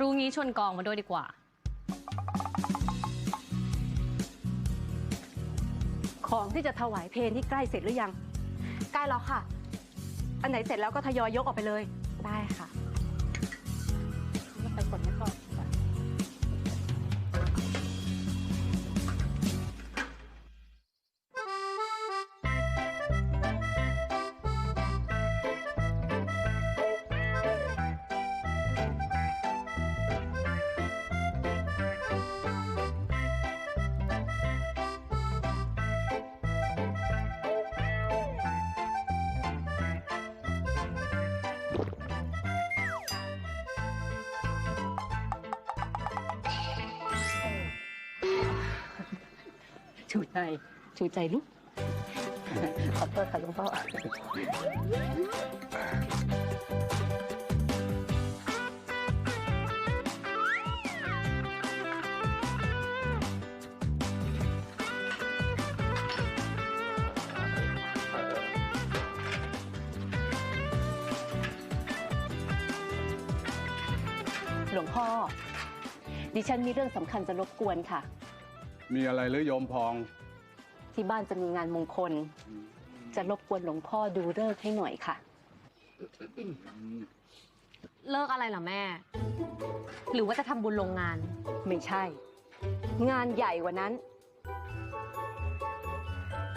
รู้งี้ชวนกองมาด้วยดีกว่า ของที่จะถวายเพลงที่ใกล้เสร็จหรือยัง ใกล้แล้วค่ะ อันไหนเสร็จแล้วก็ทยอยยกออกไปเลย ได้ค่ะ ชูใจชูใจลูก ขอโทษค่ะหลวงพ่อ หลวงพ่อ ดิฉันมีเรื่องสำคัญจะรบกวนค่ะ มีอะไรหรือโยมพองที่บ้านจะมีงานมงคล จะรบกวนหลวงพ่อดูเลิกษ์ให้หน่อยค่ะ เลิกอะไรเหรอแม่ หรือว่าจะทำบุญโรงงาน ไม่ใช่ งานใหญ่กว่านั้น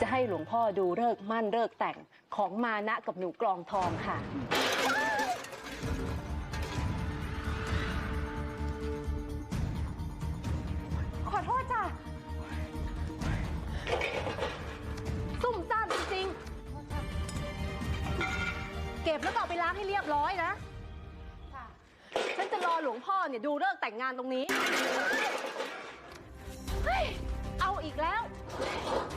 จะให้หลวงพ่อดูเลิกษ์มั่นเลิกษ์แต่งของมานะกับหนูกลองทองค่ะ ก็บแล้วก็เอาไปล้างให้เรียบร้อยนะ ฉันจะรอหลวงพ่อเนี่ยดูเลิกแต่งงานตรงนี้ เฮ้ย เอาอีกแล้ว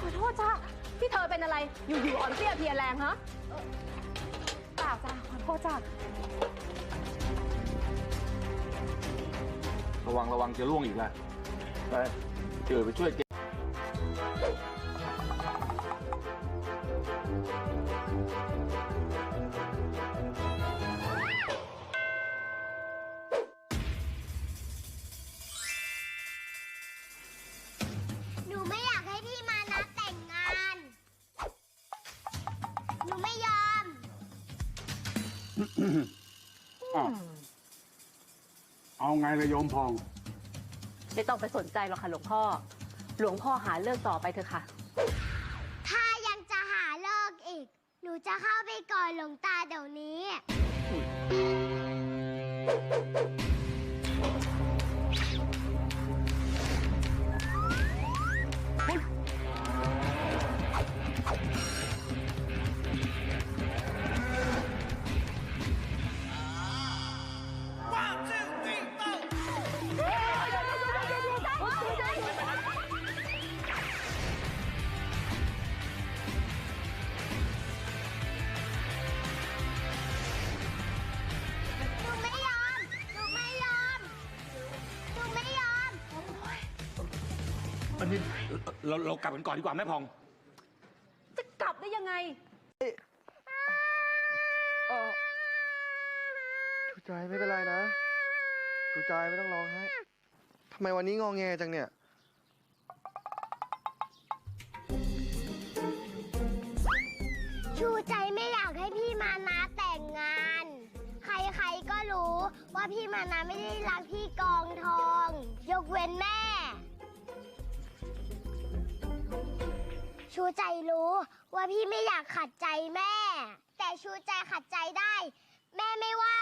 ขอโทษจ้าที่เธอเป็นอะไร อยู่ๆอ่อนเปรี้ยเพลียแรงฮะเอ่อเปล่าจ้าขอโทษจ้าระวังระวังจะล่วงอีกละไปเจอไปช่วยเก็บ อ้าวเอาไงละโยมพอง ไม่ต้องไปสนใจหรอกค่ะหลวงพ่อ หลวงพ่อหาเลิกต่อไปเถอะค่ะ ถ้ายังจะหาเลิกอีก หนูจะเข้าไปก่อนหลวงตาเดี๋ยวนี้ อันนี้เราเรากลับกันก่อนดีกว่าแม่พอง จะกลับได้ยังไงชูใจไม่เป็นไรนะชูใจไม่ต้องร้องไห้ทำไมวันนี้งองแงจังเนี่ย ชูใจไม่อยากให้พี่มานาแต่งงาน ใครๆก็รู้ว่าพี่มานาไม่ได้รักพี่กองทอง ยกเว้นแม่ ชูใจรู้ว่าพี่ไม่อยากขัดใจแม่ แต่ชูใจขัดใจได้ แม่ไม่ว่า